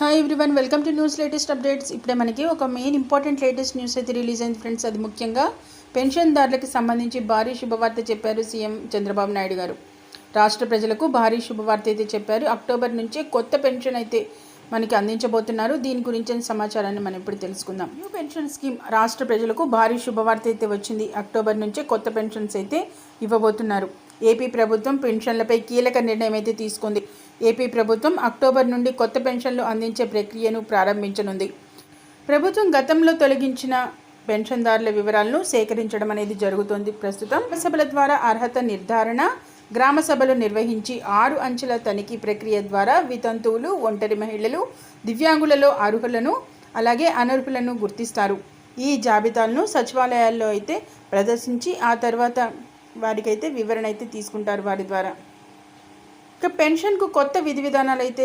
Hi everyone welcome to news latest updates ఇప్పుడే మనకి ఒక మెయిన్ ఇంపార్టెంట్ లేటెస్ట్ న్యూస్ అయితే రిలీజ్ అయింది ఫ్రెండ్స్ అది ముఖ్యంగా పెన్షన్దారులకు సంబంధించి భారీ శుభవార్త చెప్పారు సీఎం చంద్రబాబు నాయుడు గారు. రాష్ట్ర ప్రజలకు భారీ శుభవార్త అయితే చెప్పారు. అక్టోబర్ నుంచే కొత్త పెన్షన్ అయితే మనకి అందించబోతున్నారు. దీని గురించిన సమాచారాన్ని మనం ఇప్పుడు తెలుసుకుందాం. న్యూ పెన్షన్ స్కీమ్ రాష్ట్ర ప్రజలకు భారీ శుభవార్త అయితే వచ్చింది. అక్టోబర్ నుంచే కొత్త పెన్షన్స్ అయితే ఇవ్వబోతున్నారు. ఏపీ ప్రభుత్వం పెన్షన్లపై కీలక నిర్ణయం అయితే తీసుకుంది. ఏపీ ప్రభుత్వం అక్టోబర్ నుండి కొత్త పెన్షన్లు అందించే ప్రక్రియను ప్రారంభించనుంది. ప్రభుత్వం గతంలో తొలగించిన పెన్షన్దారుల వివరాలను సేకరించడం అనేది జరుగుతుంది. ప్రస్తుతం సభల ద్వారా అర్హత నిర్ధారణ గ్రామ సభలు నిర్వహించి ఆరు అంచెల తనిఖీ ప్రక్రియ ద్వారా వితంతువులు ఒంటరి మహిళలు దివ్యాంగులలో అర్హులను అలాగే అనర్హులను గుర్తిస్తారు. ఈ జాబితాలను సచివాలయాల్లో అయితే ప్రదర్శించి ఆ తర్వాత వారికైతే వివరణ అయితే తీసుకుంటారు వారి ద్వారా. ఇక పెన్షన్కు కొత్త విధి విధానాలు అయితే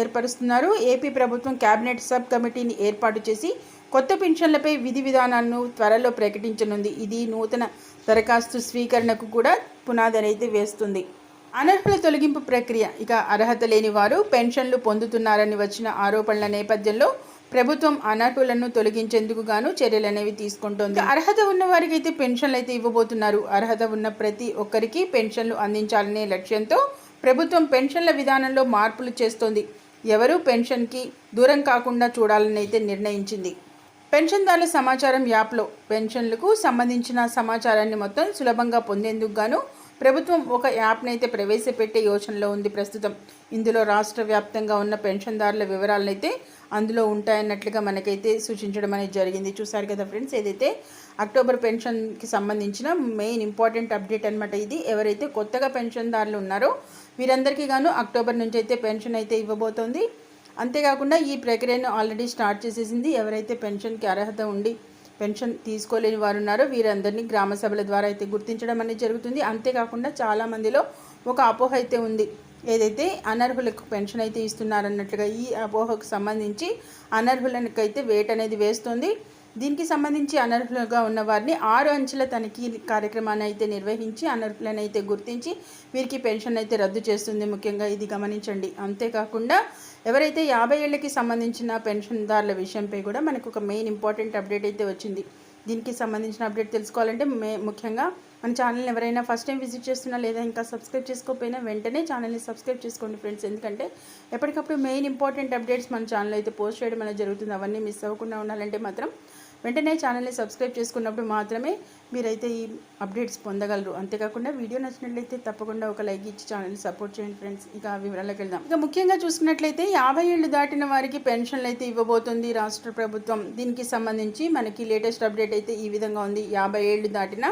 ఏర్పరుస్తున్నారు. ఏపీ ప్రభుత్వం కేబినెట్ సబ్ కమిటీని ఏర్పాటు చేసి కొత్త పెన్షన్లపై విధి విధానాలను త్వరలో ప్రకటించనుంది. ఇది నూతన దరఖాస్తు స్వీకరణకు కూడా పునాది అయితే వేస్తుంది. అనర్హుల తొలగింపు ప్రక్రియ ఇక అర్హత లేని వారు పెన్షన్లు పొందుతున్నారని వచ్చిన ఆరోపణల నేపథ్యంలో ప్రభుత్వం అనర్హులను తొలగించేందుకు గాను చర్యలు అనేవి తీసుకుంటోంది అర్హత ఉన్న వారికి అయితే పెన్షన్లు అయితే ఇవ్వబోతున్నారు. అర్హత ఉన్న ప్రతి ఒక్కరికి పెన్షన్లు అందించాలనే లక్ష్యంతో ప్రభుత్వం పెన్షన్ల విధానంలో మార్పులు చేస్తోంది. ఎవరూ పెన్షన్కి దూరం కాకుండా చూడాలని అయితే నిర్ణయించింది. పెన్షన్దారుల సమాచారం యాప్లో పెన్షన్లకు సంబంధించిన సమాచారాన్ని మొత్తం సులభంగా పొందేందుకు గాను ప్రభుత్వం ఒక యాప్ని అయితే ప్రవేశపెట్టే యోచనలో ఉంది ప్రస్తుతం. ఇందులో రాష్ట్ర వ్యాప్తంగా ఉన్న పెన్షన్దారుల వివరాలను అయితే అందులో ఉంటాయన్నట్లుగా మనకైతే సూచించడం అనేది జరిగింది. చూసారు కదా ఫ్రెండ్స్ ఏదైతే అక్టోబర్ పెన్షన్కి సంబంధించిన మెయిన్ ఇంపార్టెంట్ అప్డేట్ అనమాట ఇది. ఎవరైతే కొత్తగా పెన్షన్దారులు ఉన్నారో వీరందరికీ గాను అక్టోబర్ నుంచి అయితే పెన్షన్ అయితే ఇవ్వబోతోంది. అంతేకాకుండా ఈ ప్రక్రియను ఆల్రెడీ స్టార్ట్ చేసేసింది ఎవరైతే పెన్షన్కి అర్హత ఉండి పెన్షన్ తీసుకోలేని వారు ఉన్నారో వీరందరినీ గ్రామ సభల ద్వారా అయితే గుర్తించడం అనేది జరుగుతుంది. అంతేకాకుండా చాలామందిలో ఒక అపోహ అయితే ఉంది. ఏదైతే అనర్హులకు పెన్షన్ అయితే ఇస్తున్నారన్నట్లుగా ఈ అపోహకు సంబంధించి అనర్హులకైతే వేట్ అనేది వేస్తుంది. దీనికి సంబంధించి అనర్హులుగా ఉన్న వారిని ఆరు అంచెల తనిఖీ కార్యక్రమాన్ని అయితే నిర్వహించి అనర్హులను అయితే గుర్తించి వీరికి పెన్షన్ అయితే రద్దు చేస్తుంది. ముఖ్యంగా ఇది గమనించండి. అంతేకాకుండా ఎవరైతే యాభై ఏళ్ళకి సంబంధించిన పెన్షన్దారుల విషయంపై కూడా మనకు ఒక మెయిన్ ఇంపార్టెంట్ అప్డేట్ అయితే వచ్చింది. దీనికి సంబంధించిన అప్డేట్ తెలుసుకోవాలంటే మే ముఖ్యంగా మన ఛానల్ని ఎవరైనా ఫస్ట్ టైం విజిట్ చేస్తున్నా లేదా ఇంకా సబ్స్క్రైబ్ చేసుకోకపోయినా వెంటనే ఛానల్ని సబ్స్క్రైబ్ చేసుకోండి ఫ్రెండ్స్. ఎందుకంటే ఎప్పటికప్పుడు మెయిన్ ఇంపార్టెంట్ అప్డేట్స్ మన ఛానల్ అయితే పోస్ట్ చేయడం అనేది జరుగుతుంది. అవన్నీ మిస్ అవ్వకుండా ఉండాలంటే మాత్రం వెంటనే ఛానల్ని సబ్స్క్రైబ్ చేసుకున్నప్పుడు మాత్రమే మీరైతే ఈ అప్డేట్స్ పొందగలరు. అంతేకాకుండా వీడియో నచ్చినట్లయితే తప్పకుండా ఒక లైక్ ఇచ్చి ఛానల్ని సపోర్ట్ చేయండి ఫ్రెండ్స్. ఇక వివరాలకు వెళ్దాం. ఇక ముఖ్యంగా చూసుకున్నట్లయితే యాభై ఏళ్ళు దాటిన వారికి పెన్షన్లు అయితే ఇవ్వబోతుంది రాష్ట్ర ప్రభుత్వం. దీనికి సంబంధించి మనకి లేటెస్ట్ అప్డేట్ అయితే ఈ విధంగా ఉంది. యాభై ఏళ్ళు దాటిన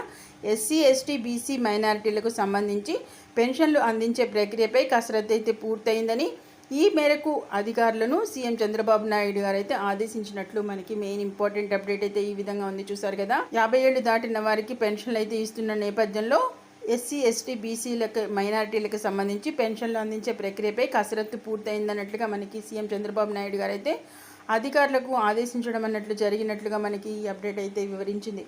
ఎస్సీ ఎస్టీ బీసీ మైనారిటీలకు సంబంధించి పెన్షన్లు అందించే ప్రక్రియపై కసరత్తు అయితే పూర్తయిందని ఈ మేరకు అధికారులను సీఎం చంద్రబాబు నాయుడు గారు అయితే ఆదేశించినట్లు మనకి మెయిన్ ఇంపార్టెంట్ అప్డేట్ అయితే ఈ విధంగా ఉంది. చూసారు కదా? యాభై ఏళ్ళు దాటిన వారికి పెన్షన్లు అయితే ఇస్తున్న నేపథ్యంలో ఎస్సీ ఎస్టీ బీసీలకు మైనారిటీలకు సంబంధించి పెన్షన్లు అందించే ప్రక్రియపై కసరత్తు పూర్తయిందన్నట్లుగా మనకి సీఎం చంద్రబాబు నాయుడు గారు అయితే అధికారులకు ఆదేశించడం అన్నట్లు జరిగినట్లుగా మనకి ఈ అప్డేట్ అయితే వివరించింది.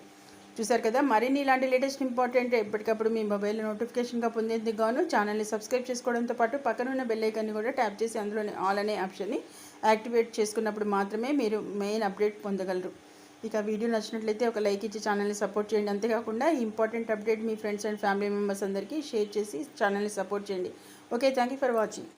చూసారు కదా మరిన్ని ఇలాంటి లేటెస్ట్ ఇంపార్టెంట్ ఎప్పటికప్పుడు మీ మొబైల్ నోటిఫికేషన్గా పొందేందుకు గాను ఛానల్ని సబ్స్క్రైబ్ చేసుకోవడంతో పాటు పక్కన ఉన్న బెల్లైకాన్ని కూడా ట్యాప్ చేసి అందులోని ఆల్ అనే ఆప్షన్ని యాక్టివేట్ చేసుకున్నప్పుడు మాత్రమే మీరు మెయిన్ అప్డేట్ పొందగలరు. ఇక వీడియో నచ్చినట్లయితే ఒక లైక్ ఇచ్చి ఛానల్ని సపోర్ట్ చేయండి. అంతేకాకుండా ఇంపార్టెంట్ అప్డేట్ మీ ఫ్రెండ్స్ అండ్ ఫ్యామిలీ మెంబర్స్ అందరికీ షేర్ చేసి ఛానల్ని సపోర్ట్ చేయండి. Okay thank you for watching